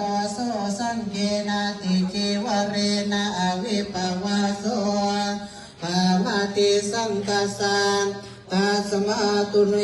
ตโสสังเกนาติจิวเรนะอวิปวาโสภาวติสังกัสสังตัสมาตุเน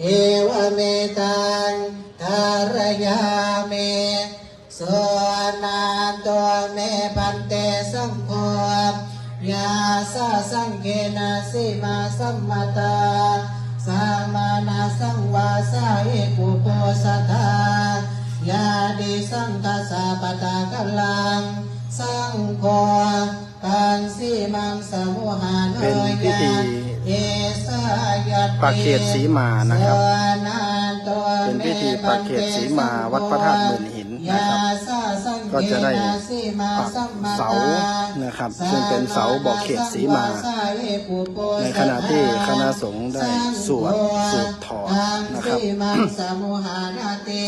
เอวเมตังทารยาเมโสนาตัวเมพันเตสังโฆยาสาสังเกนาสิมาสัมมาตาสามานาสังวาสาเอกุโปสัทธา ยาดิสังกสาปตากัลลัง สังโฆปันสีมังสมุหานเป็นพิธีเอสายตปักเขตสีมานะครับสวนาตัวเป็นพิธีปักเขตสีมาวัดพระธาตุหมื่นหินนะครับยาสาสังเก็จะได้สีมาปักสัมมาตเสานะครับ ซึ่งเป็นเสาบอกเขตสีมา ในขณะที่คณะสงฆ์ได้สวดสูตรถอดนะครับ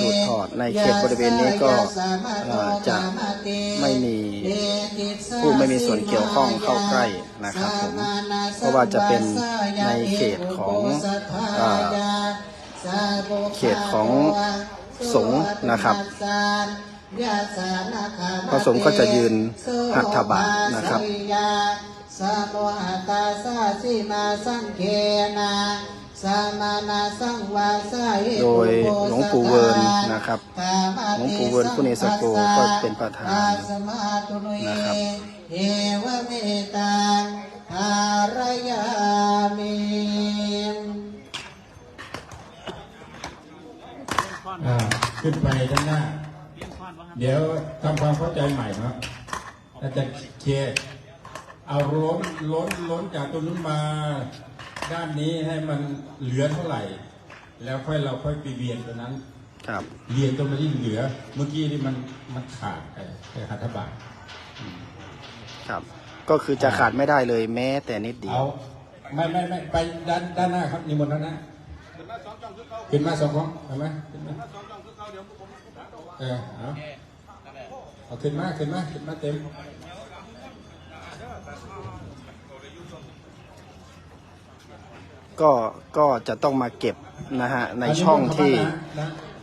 สูตรถอดในเขตบริเวณนี้ก็เอ่อจะไม่มีผู้ไม่มีส่วนเกี่ยวข้องเข้าใกล้นะครับผมเพราะว่าจะเป็นในเขตของเอ่อเขตของสงฆ์นะครับ พระสงฆ์ก็จะยืนหัตถบาทนะครับสะโมหตาสาสิมาสังเคนาสามานาสังวาสาเอโดยกุโภหลวงปู่เวิร์นนะครับหลวงปู่เวิร์นผู้เนสโกก็เป็นประธานนะครับเอวเมตังภารยามิอ่าขึ้นไปด้านหน้า เดี๋ยวทำความเข้าใจใหม่ครับอาจจะเคลียร์เอาล้นล้นล้นจากตรงนู้นมาด้านนี้ให้มันเหลือเท่าไหร่ แล้วค่อยเราค่อยไปเวียนตัวนั้นครับเรียนตรงที่เหลือ เมื่อกี้นี่มันมันขาดไปไปหัตถบาทครับ ก็คือจะขาดไม่ได้เลยแม้แต่นิดเดียเอาวไม่ไม่ไม่ไปด้านด้านหน้าครับนิมนต์ด้านหน้าขึ้นมาสองของเห็นไหมขึ้นมาเออเอาเอาขึ้นมาขึ้นมาขึ้นมาเต็มก็ก็จะต้องมาเก็บนะฮะในช่องที่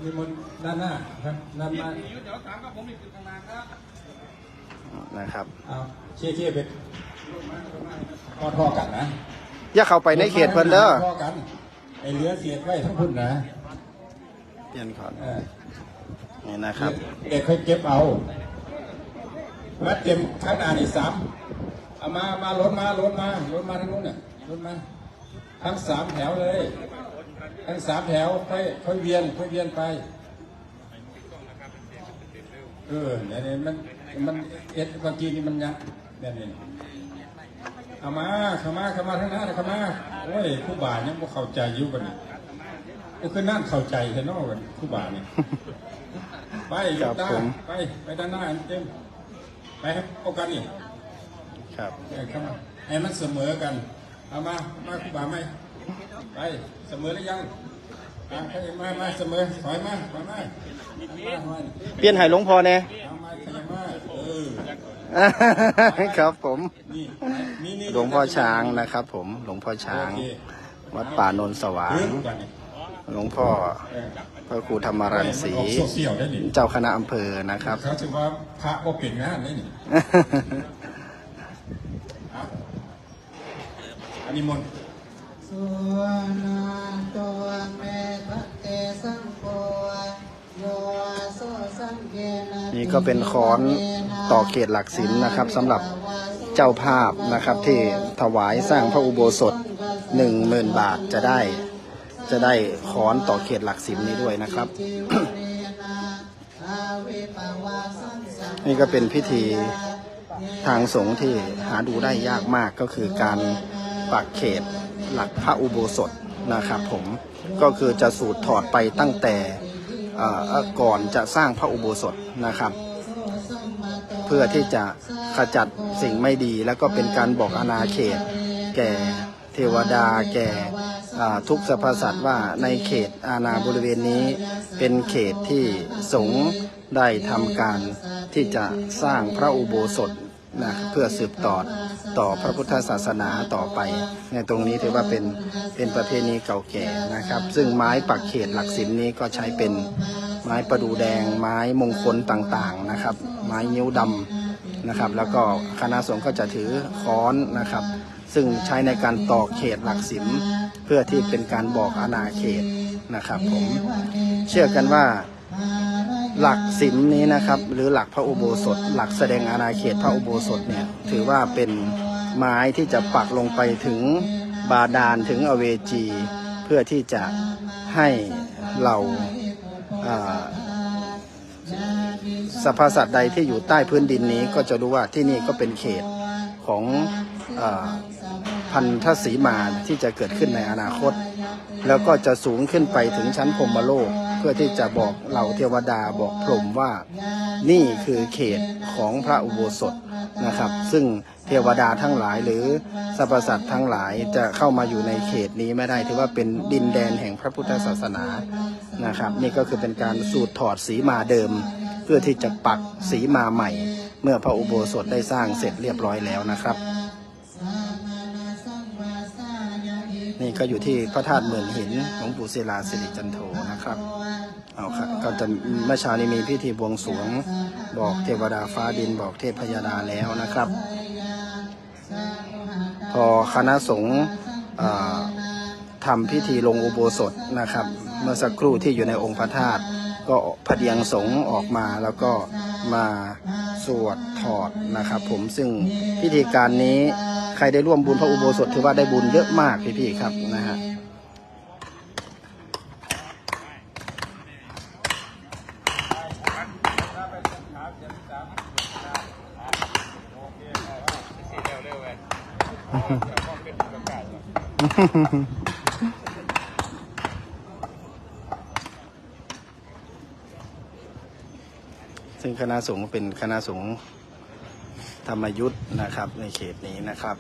นิมนต์ด้านหน้าครับด้านหน้านะครับเอาเชี่ยเชี่ยไปทอดทอกันนะอย่าเข้าไปในเขตเพิ่นเด้อทอกันไอเหลือเสียดไว้ทั้งพุ่นนะเปลี่ยนก่อนเออนี่นะครับเด็กค่อยเก็บเอา มาเต็มข้างหน้านี่สามเอามา มาลดมาลดมาลดมาทางนู้นน่ะลดมา ทั้งสามแถวเลย ทั้งสามแถวค่อยค่อยเวียนค่อยเวียนไป เออเนี่ยเนี่ยมันมันเอ็ดเมื่อกี้นี่มันยักเนี่ยเนี่ยเอามาเข้ามาเข้ามาทั้งหน้าเลยเข้ามาโอ้ยผู้บ่ายังบ่เข้าใจอยู่กันนี่โอ้คือนั่นเข้าใจแค่นอกกันผู้บ่านี่ยไปครับด้านไปไปด้านหน้าเต็ม ไปครับเอากันนี่ครับเอ้ยเข้ามาให้มันเสมอกันเอามามาคุณบ่าไหมไปเสมอหรือยังอะให้มามาเสมอถอยมาถอยมามามาเปลี่ยนให้หลวงพ่อเนี่ยเอามาขยับมาเออครับผมนี่นี่นี่หลวงพ่อช้างนะครับ ผมหลวงพ่อช้างโอเควัดป่าโนนสว่างเรื่องกันนี่ หลวงพ่อเออพระครูธรรมรังสีมันออกโซเชียลได้นี่เจ้าคณะอำเภอนะครับเขาถือว่าพระบ่เป็นงานได้นี่เอาอันนี้มนต์สุนาตัวเมพัตเตสังโฆโยโสสังเกนานี่ก็เป็นค้อนต่อเขตหลักศิลนะครับสำหรับเจ้าภาพนะครับที่ถวายสร้างพระอุโบสถหนึ่งหมื่นบาทจะได้ จะได้ค้อนต่อเขตหลักศิลนี้ด้วยนะครับ นี่ก็เป็นพิธีทางสงฆ์ที่หาดูได้ยากมากก็คือการปักเขตหลักพระอุโบสถนะครับผมก็คือจะสูตรถอดไปตั้งแต่ก่อนจะสร้างพระอุโบสถนะครับ เพื่อที่จะขจัดสิ่งไม่ดีแล้วก็เป็นการบอกอาณาเขตแก่ ทวดาแก่ทุกสรรพสัตว์ว่าในเขตอาณาบริเวณนี้ เป็นเขตที่สงฆ์ได้ทำการที่จะสร้างพระอุโบสถนะเพื่อสืบต่อต่อพระพุทธศาสนาต่อไป ในตรงนี้ถือว่าเป็นเป็นประเพณีเก่าแก่นะครับ ซึ่งไม้ปักเขตหลักศิลนี้ก็ใช้เป็นไม้ประดูแดง ไม้มงคลต่างๆนะครับ ไม้นิ้วดำนะครับ แล้วก็คณะสงฆ์ก็จะถือค้อนนะครับ ซึ่งใช้ในการต่อเขตหลักสิมเพื่อที่เป็นการบอกอาณาเขตนะครับผมเชื่อกันว่าหลักสิมนี้นะครับ หรือหลักพระอุโบสถ หลักแสดงอาณาเขตพระอุโบสถเนี่ยถือว่าเป็นไม้ที่จะปักลงไปถึงบาดาลถึงอเวจี เพื่อที่จะให้เราสรรพสัตว์ใดที่อยู่ใต้พื้นดินนี้ก็จะรู้ว่าที่นี่ก็เป็นเขต ของอพันธสีมาที่จะเกิดขึ้นในอนาคต แล้วก็จะสูงขึ้นไปถึงชั้นพรมโลก เพื่อที่จะบอกเหล่าเทวดาบอกพรหมว่านี่คือเขตของพระอุโบสถนะครับ ซึ่งเทวดาทั้งหลายหรือสรรพสัตว์ทั้งหลายจะเข้ามาอยู่ในเขตนี้ไม่ได้ถือว่าเป็นดินแดนแห่งพระพุทธศาสนานะครับ นี่ก็คือเป็นการสูตรถอดสีมาเดิม เพื่อที่จะปักสีมาใหม่ เมื่อพระอุโบสถได้สร้างเสร็จเรียบร้อยแล้วนะครับ นี่ก็อยู่ที่พระธาตุเหมื่นหินหลวงปู่ศิลาสิริจันโทนะครับเอาครับก็จะเมื่อเช้านี้มีพิธีบวงสรวงบอกเทวดาฟ้าดินบอกเทพยดาแล้วนะครับ พอคณะสงฆ์ทำพิธีลงอุโบสถนะครับ เมื่อสักครู่ที่อยู่ในองค์พระธาตุก็พเดียงสงฆ์ออกมาแล้วก็มา สวดถอดนะครับ ผมซึ่งพิธีการนี้ใครได้ร่วมบุญพระอุโบสถถือว่าได้บุญเยอะมากพี่ๆครับนะฮะ ซึ่งคณะสงฆ์เป็นคณะสงฆ์ธรรมยุทธ์นะครับในเขตนี้นะครับ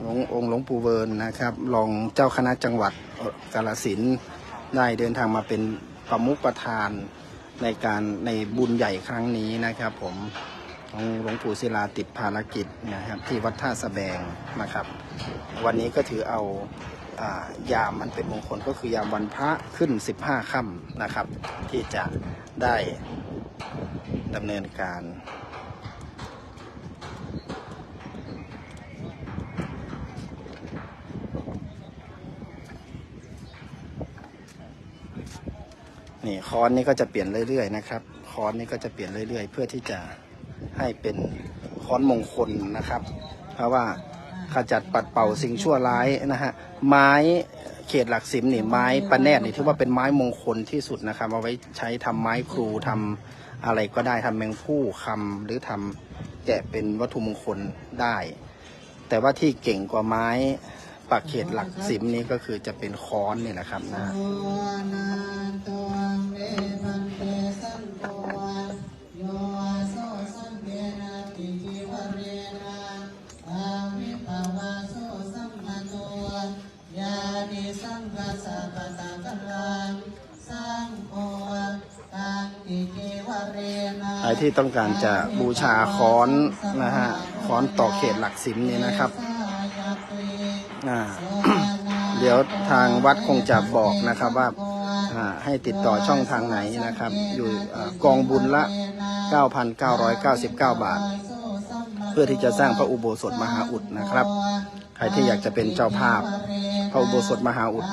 หลวงองค์หลวงปู่เวิร์นนะครับรองเจ้าคณะจังหวัดกาลสินได้เดินทางมาเป็นประมุขประธานในการในบุญใหญ่ครั้งนี้นะครับผม ของหลวงปู่ศิลาติดภารกิจนะครับที่วัดท่าสะแบงนะครับ วันนี้ก็ถือเอาอายามมันเป็นมงคลก็คือยามวันพระขึ้น 15ค่ำนะครับ ที่จะได้ดำเนินการนี่ค้อนนี่ก็จะเปลี่ยนเรื่อยๆนะครับค้อนนี่ก็จะเปลี่ยนเรื่อยๆ เพื่อที่จะ ให้เป็นค้อนมงคลนะครับ เพราะว่าขจัดปัดเป่าสิ่งชั่วร้ายนะฮะไม้เขตหลักสิมนี่ไม้ประแนดนี่ถือว่าเป็นไม้มงคลที่สุดนะครับเอาไว้ใช้ทำไม้ครูทำอะไรก็ได้ทำแมงผู้คำหรือทำแกะเป็นวัตถุมงคลได้ แต่ว่าที่เก่งกว่าไม้ปักเขตหลักสิมนี้ก็คือจะเป็นค้อนนี่แหละครับนะ ใครที่ต้องการจะบูชาค้อนนะฮะค้อนต่อเขตหลักสิมนี่นะครับอ่าเดี๋ยวทางวัดคงจะบอกนะครับว่าให้ติดต่อช่องทางไหนนะครับ อยู่กองบุญละ 9,999 บาท เพื่อที่จะสร้างพระอุโบสถมหาอุดนะครับ ใครที่อยากจะเป็นเจ้าภาพ พระอุโบสถมหาอุด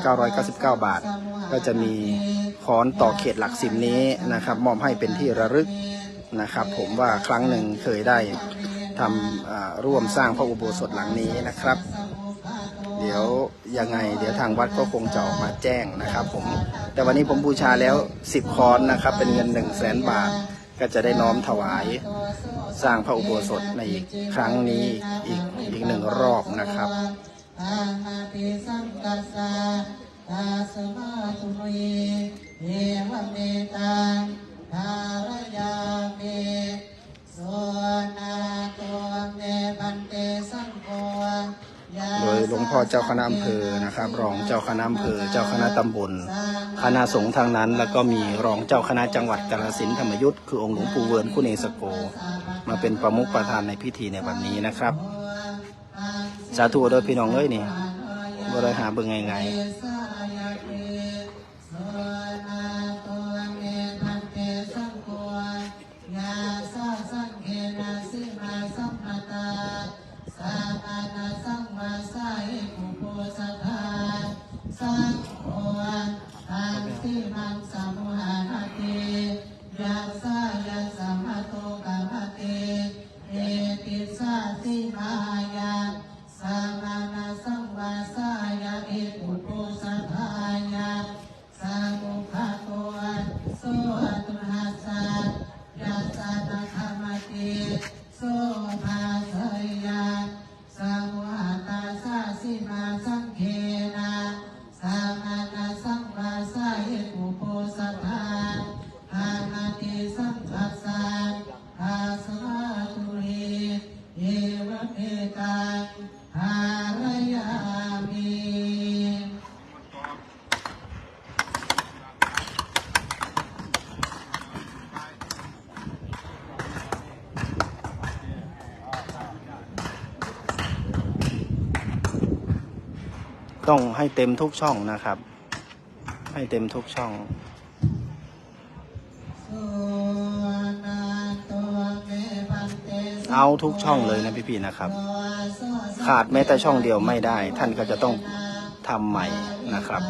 9,999 บาท ก็จะมี ค้อต่อเขตหลักสิมนี้นะครับ มอบให้เป็นที่ระลึกนะครับ ผมว่าครั้งหนึ่งเคยได้ทำอ่าร่วมสร้างพระอุโบสถหลังนี้นะครับ เดี๋ยวยังไง เดี๋ยวทางวัดก็คงจะออกมาแจ้งนะครับ ผมแต่วันนี้ผมบูชาแล้ว 10คอนนะครับ เป็นเงิน 1 0 0 0 0แสนบาท ก็จะได้น้อมถวายสร้างพระอุโบสถในอีกครั้งนี้อีกอีกหนึ่งรอบนะครับอานาติสังกัสสะตาสมาตุเม โดยหลวงพ่อเจ้าคณะอำเภอนะครับ รองเจ้าคณะอำเภอ เจ้าคณะตำบล คณะสงฆ์ทางนั้น แล้วก็มีรองเจ้าคณะจังหวัดกาลสินธรรมยุทธ์คือองค์หลวงปู่เวิร์นคุณเอสโก มาเป็นประมุขประธานในพิธีในวันนี้นะครับ สาธุโดยพี่น้องเลยนี่บริหารเบิ่งไงไง ต้องให้เต็มทุกช่องนะครับ ให้เต็มทุกช่องเอาทุกช่องเลยนะพี่ๆนะครับ ขาดแม้แต่ช่องเดียวไม่ได้ ท่านก็จะต้องทำใหม่นะครับ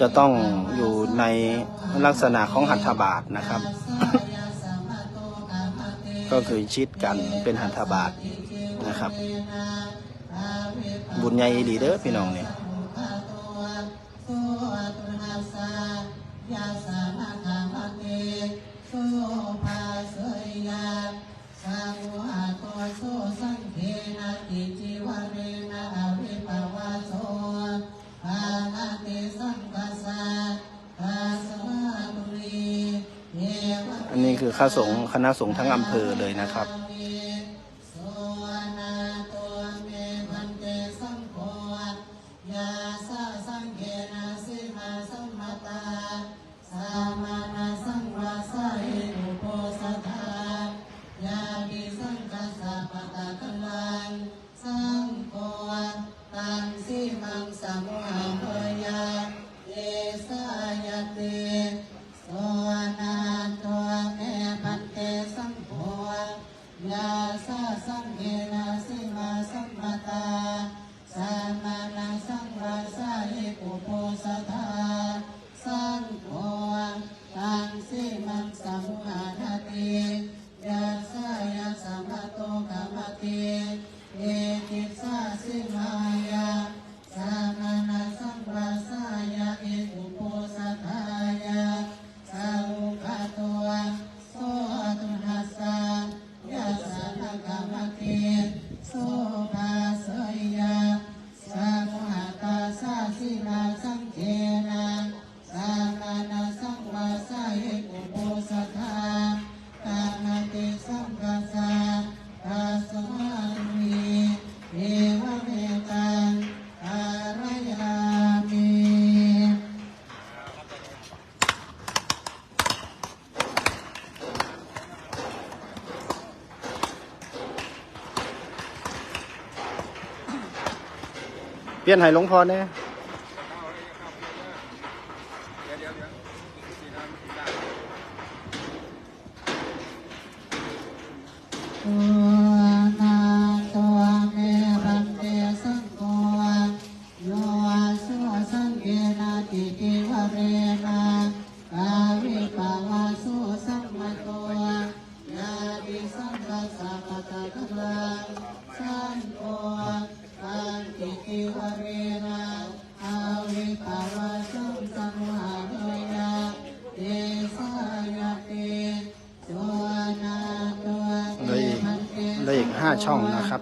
จะต้องอยู่ในลักษณะของหัตถบาทนะครับ ก็คือชิดกันเป็นหัตถบาทนะครับ บุญใหญ่ดีเด้อพี่น้องเนี่ยันนี้คือข้าสงฆ์คณะสงฆ์ทั้งอำเภอเลยนะครับ เปลี่ยนให้หลวงพ่อเน่ ช่องนะครับ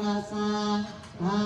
ราสาทา